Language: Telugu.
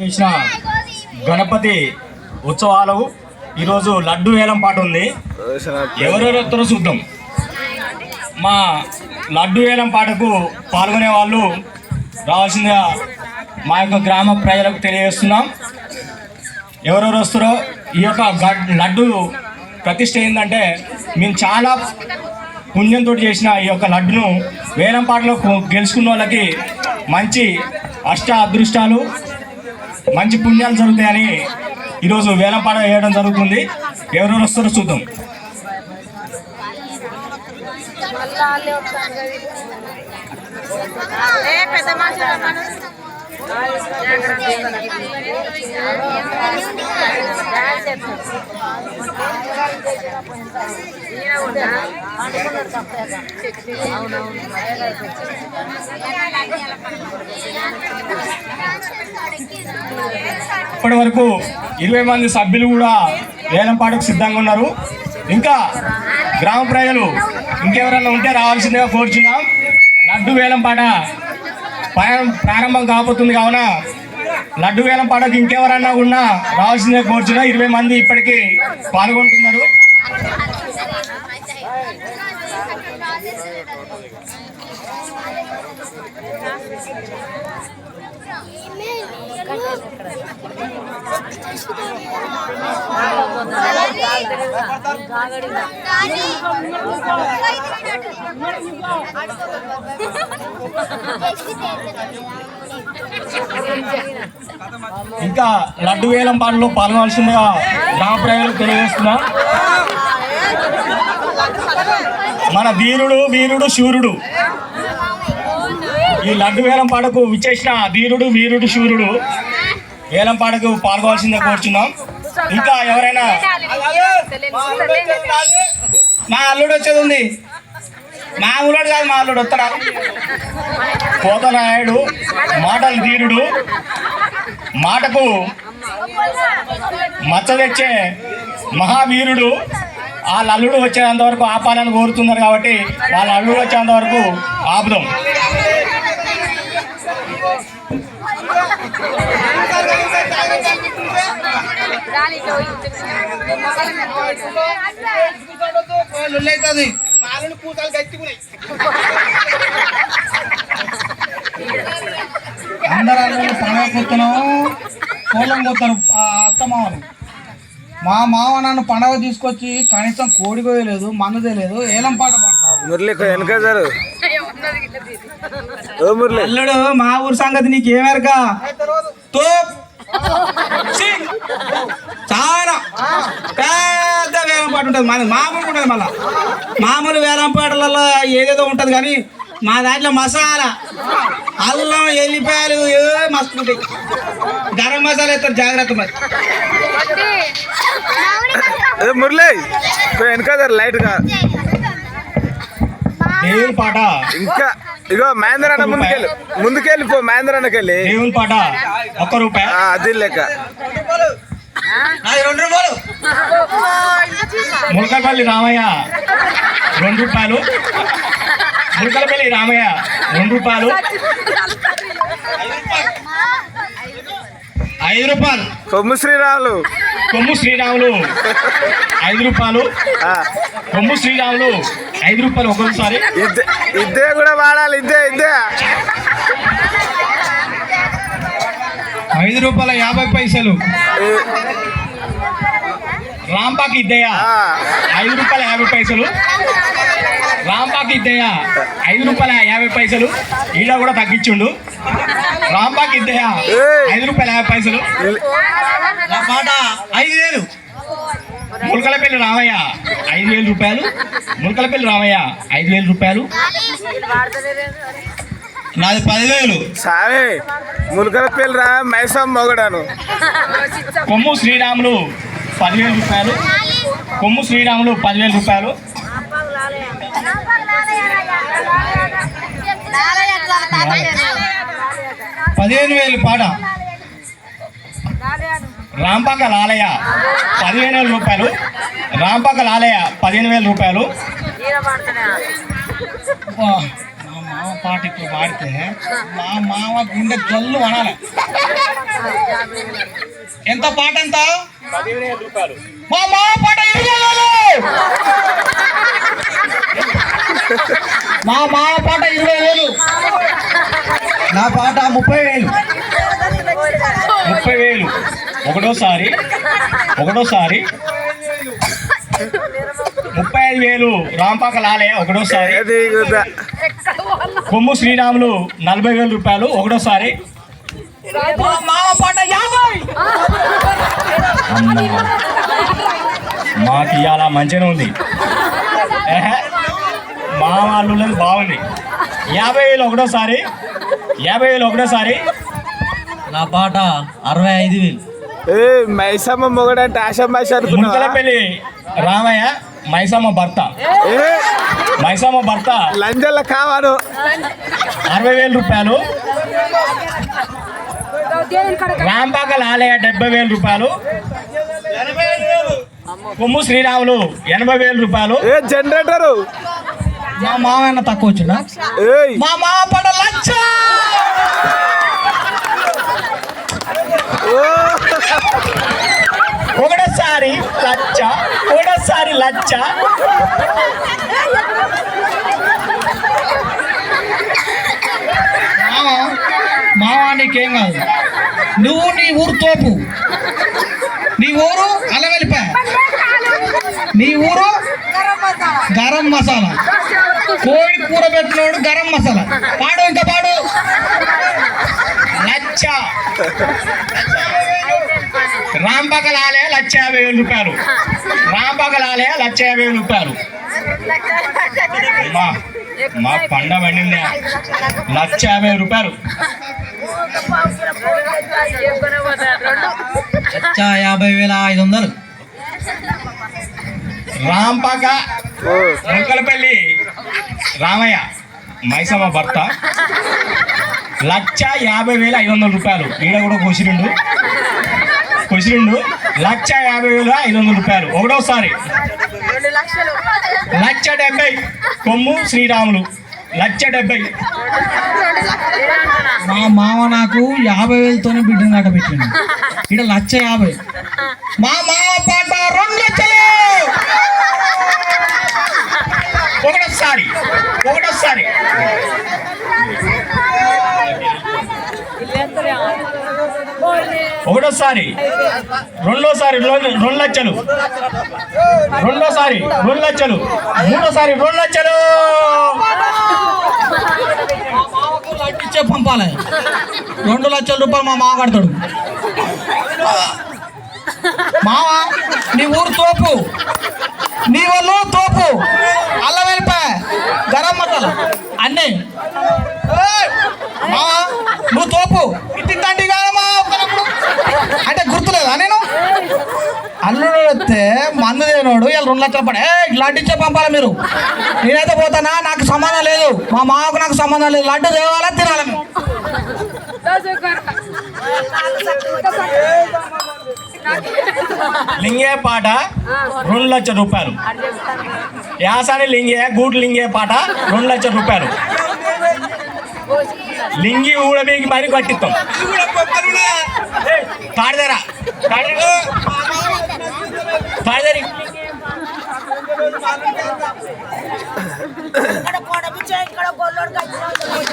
చేసిన గణపతి ఉత్సవాలు ఈరోజు లడ్డు వేలం పాట ఉంది. ఎవరెవరు వస్తారో చూద్దాం. మా లడ్డు వేలం పాటకు పాల్గొనే వాళ్ళు రావాల్సిందిగా మా యొక్క గ్రామ ప్రజలకు తెలియజేస్తున్నాం. ఎవరెవరు వస్తారో ఈ యొక్క లడ్డు ప్రతిష్ట ఏంటంటే మేము చాలా పుణ్యంతో చేసిన ఈ యొక్క లడ్డును వేలం పాటలో గెలుచుకున్న వాళ్ళకి మంచి అష్ట అదృష్టాలు మంచి పుణ్యాలు జరుగుతాయని ఈరోజు వేలపాడ వేయడం జరుగుతుంది. ఎవరెవరు వస్తారో చూద్దాం. పెద్ద ఇప్పటి వరకు ఇరవై మంది సభ్యులు కూడా వేలం పాటకు సిద్ధంగా ఉన్నారు. ఇంకా గ్రామ ప్రజలు ఇంకెవరైనా ఉంటే రావాల్సిందిగా కోరుచున్నాం. లడ్డు వేలం పాట ప్రారంభం కాబోతుంది కావున లడ్డు వేలం పాటకు ఇంకెవరన్నా ఉన్నా రావాల్సిందే కోరుచున్నా. ఇరవై మంది ఇప్పటికీ పాల్గొంటున్నారు. ఇంకా లడ్డు వేలం పాటలో పాల్గొనాల్సిందిగా గ్రామ ప్రజలకు తెలియజేస్తున్నా. మన ధీరుడు వీరుడు శూరుడు. ఈ లడ్డు వేలం పాటకు విచ్చేసిన ధీరుడు వీరుడు శూరుడు వేలం పాటకు పాల్గొవాల్సిందే కోరుచున్నాం. ఇంకా ఎవరైనా మా అల్లుడు వచ్చేది ఉంది. మా ఊళ్ళోడు కాదు మా అల్లుడు వస్తాడా? పోతనాయుడు మాటలు ధీరుడు మాటకు మచ్చ తెచ్చే మహావీరుడు వాళ్ళ అల్లుడు వచ్చేంత వరకు ఆపాలని కోరుతున్నారు కాబట్టి వాళ్ళ అల్లుడు వచ్చేంత వరకు ఆపుదాం. అవుతుంది మా అల్లుడు పూసాలు అందరూ సమయం పండగ కొత్తను కోలం కొత్తారు ఆ మా మామ నన్ను పండగ తీసుకొచ్చి కనీసం కోడి కోయలేదు మందు తెలియదు ఏలం పాట పాడతావు. మురళి అల్లుడు మా ఊరు సంగతి నీకు ఏమేరక! చాలా పెద్ద వేలం పాట ఉంటుంది. మామూలు ఉంటుంది మళ్ళా. మామూలు వేలం పాటలలో ఏదేదో ఉంటుంది కానీ మా దాంట్లో మసాలా. అల్లం ఎల్లిపాయలు ఏ మస్తు ఉంటాయి. గరం మసాలా ఎత్తారు జాగ్రత్త మరి. మురళి వెనక సార్ లైట్గా. దేవుని పాట. ఇంకా ఇగో మహేంద్ర అన్న ముందుకెళ్ళి. ముందుకెళ్ళి పో మహేంద్ర అన్నకెళ్ళి. దేవుని పాట. ఒక్క రూపాయి. అది లెక్క. రెండు రూపాయలు. ములకపల్లి రామయ్య. రెండు రూపాయలు. ములకలపల్లి రామయ్య రెండు రూపాయలు. ఐదు రూపాయలు. కొమ్ము శ్రీరాములు. కొమ్ము శ్రీరాములు ఐదు రూపాయలు. కొమ్ము శ్రీరాములు ఐదు రూపాయలు ఒక్కొక్కసారి. ఇద్దే కూడా వాడాలి ఇద్దే ఇద్దే. ఐదు రూపాయల యాభై పైసలు. రాంపాకి ఇద్దయ్య. ఐదు రూపాయల యాభై పైసలు. రాంపాకి ఇద్దయ్య. ఐదు రూపాయల యాభై పైసలు. ఈడ కూడా తగ్గించుండు. రాంపాకి ఇద్దయ్య. ఐదు రూపాయల యాభై పైసలు. నా పాట ఐదు వేలు ములకలపల్లి రామయ్య ఐదు వేల రూపాయలు. ములకలపల్లి రామయ్య ఐదు వేల రూపాయలు. నాది పదివేలు. సామి ములకల పిల్ల రా మైసమ్ మొగడాను. కొమ్ము శ్రీరాములు పదివేల రూపాయలు. కొమ్ము శ్రీరాములు పదివేల రూపాయలు. పదిహేను వేలు పాట. రాంపాక లాలయ్య పదిహేను వేల రూపాయలు. రాంపాక లాలయ్య పదిహేను వేల రూపాయలు. మా మామ మామ పాట ఇప్పుడు పాడితే మా మామ గుండె జల్లు అనాలి ఎంత పాట ఎంత? మా మామ పాట ఇరవై వేలు మా మామ పాట ఇరవై వేలు. నా పాట ముప్పై వేలు. ముప్పై వేలు. ఒకటోసారి ఒకటోసారి. ముప్పై ఐదు వేలు. రాంపాక లాలే ఒకటోసారి. కొమ్ము శ్రీరాములు నలభై వేల రూపాయలు ఒకటోసారి. మా మామ పాట యాభై. మాకు ఇవాళ మంచిగా ఉంది. ఏహే, మా వాళ్ళు బాగుంది. యాభై వేలు ఒకటోసారి యాభై వేలు ఒకటోసారి. నా పాట అరవై ఐదు వేలు. ఏ మైసమ్మ మొగడంటే అనుకున్నావా? ముంతలపల్లి రామయ్య మైసమ్మ భర్త. ఏ? మైసమ్మ భర్త. లంజల్ల కావాను. అరవై వేల రూపాయలు. రాంపాక లాలయ్య డెబ్బై వేల రూపాయలు. కొమ్ము శ్రీరాములు ఎనభై వేల రూపాయలు. ఏ జనరేటరు? మా మామ తక్కువ వచ్చిందా? ఏయ్. మా మామ పాట లక్ష ఒకటోసారి లచ్చ ఒకటోసారి లచ్చ. మామ మామ నీకేం కాదు. నువ్వు నీ ఊరు తోపు. నీ ఊరు అలవెలిపాయ నీ ఊరు గరం మసాలా. కోడి కూర పెట్టినోడు గరం మసాలా. పాడు ఇంకా పాడు. లచ్చ. రాంపాక లక్ష యాభై వేలు రూపాయలు. రాంపాక లక్ష యాభై వేలు రూపాయలు. మా మా పండ పండింది. లక్ష యాభై రూపాయలు. లక్ష యాభై వేల ఐదు వందలు. రాంపాక ఓ ముక్కలపల్లి రామయ్య మైసమ్మ భర్త లక్ష యాభై వేల ఐదు వందల రూపాయలు. ఈడ కూడా కొసిరిండు. కొసిరిండు. లక్ష యాభై వేల ఐదు వందల రూపాయలు. ఒకటోసారి. లక్ష డెబ్బై. కొమ్ము శ్రీరాములు. లక్ష డెబ్బై. మా మామ నాకు యాభై వేలతోనే బిడ్డను గట్ట పెట్టిండు. ఇక్కడ లక్ష యాభై. మా మామ పాట రెండు లక్షలు. ఒకటోసారి ఒకటోసారి ఒకటోసారి రెండోసారి రెండు లక్షలు. రెండోసారి రెండు లక్షలు. మూడోసారి రెండు లక్షలు. ఇచ్చే పంపాలి. రెండు లక్షల రూపాయలు మా మామ కడతాడు. మామ నీ ఊరు తోపు. నీ వల్ల తోపు అల్లం వెల్లిపాయ గరం మసాలా అన్నీ ఏయ్! మామ నువ్వు తోపు ఇంటి తండ్రి కాదు మా ఒక్కనప్పుడు అంటే గుర్తులేదా నేను అల్లుడు వస్తే మందు దేనోడు ఇలా రెండు లక్షలు పడే. లడ్డు ఇచ్చే పంపాలి మీరు? నేనైతే పోతానా? నాకు సంబంధం లేదు. మా మామకు నాకు సంబంధం లేదు. లడ్డు తేవాలా తినాలి మేము లింగే పాట రెండు లక్షల రూపాయలు. యాసాని లింగే గూడు లింగే పాట రెండు లక్షల రూపాయలు. లింగి ఊడబీకి మరి కట్టిస్తాం తాడిదరా తాడిదరి dolor gallinado.